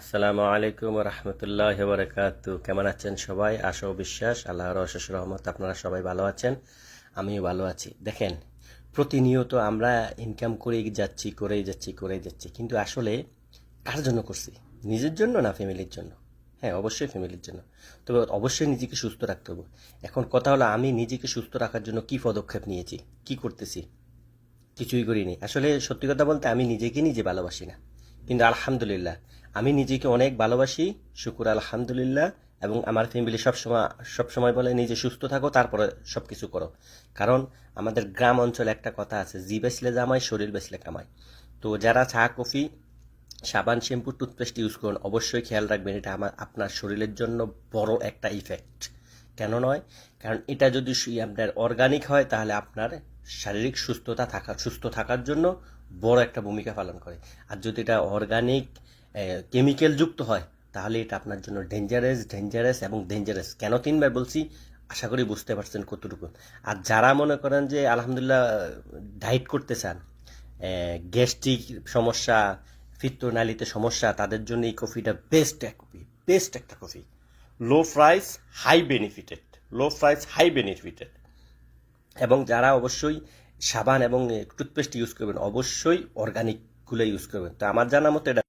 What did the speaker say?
আসসালামু আলাইকুম রহমতুল্লাহ বরকাত। কেমন আছেন সবাই? আশা বিশ্বাস, আল্লাহর অশেষ রহমত। আপনারা সবাই ভালো আছেন? আমিও ভালো আছি। দেখেন, প্রতিনিয়ত আমরা ইনকাম করেই যাচ্ছি করেই যাচ্ছি করেই যাচ্ছি। কিন্তু আসলে কার জন্য করছি? নিজের জন্য না ফ্যামিলির জন্য? হ্যাঁ অবশ্যই ফ্যামিলির জন্য। তবে অবশ্যই নিজেকে সুস্থ রাখতে হবে। এখন কথা হলো, আমি নিজেকে সুস্থ রাখার জন্য কি পদক্ষেপ নিয়েছি? কি করতেছি? কিছুই করিনি। আসলে সত্যি কথা বলতে, আমি নিজেকে নিজে ভালোবাসি না। কিন্তু আলহামদুলিল্লাহ, আমি নিজেকে অনেক ভালোবাসি, শুকুর আলহামদুলিল্লাহ, এবং আমার ফ্যামিলি সবসময় সবসময় বলে, নিজে সুস্থ থাকো, তারপরে সব কিছু করো। কারণ আমাদের গ্রাম অঞ্চলে একটা কথা আছে, জি বেসলে জামাই, শরীর বেসলে কামাই। তো যারা চা, কফি, সাবান, শ্যাম্পু, টুথপেস্ট ইউজ করুন, অবশ্যই খেয়াল রাখবেন, এটা আমার আপনার শরীরের জন্য বড় একটা ইফেক্ট কেন নয়? কারণ এটা যদি সু- আপনার অর্গানিক হয়, তাহলে আপনার শারীরিক সুস্থতা থাকা, সুস্থ থাকার জন্য বড় একটা ভূমিকা পালন করে। আর যদি এটা অর্গানিক কেমিক্যাল যুক্ত হয়, তাহলে এটা আপনার জন্য ডেঞ্জারাস ডেঞ্জারাস এবং ডেঞ্জারাস কেন তিনবার বলছি? আশা করি বুঝতে পারছেন কতটুকু। আর যারা মনে করেন যে আলহামদুলিল্লাহ ডায়েট করতে চান গ্যাস্ট্রিক সমস্যা ফিত্তনালিতে সমস্যা, তাদের জন্য এই কফিটা বেস্ট এক কফি বেস্ট একটা coffee low price high benefited low price high benefited এবং যারা অবশ্যই সাবান এবং টুথপেস্ট ইউজ করবেন, অবশ্যই অর্গানিকগুলো ইউজ করবেন। তো আমার জানা মতো এটা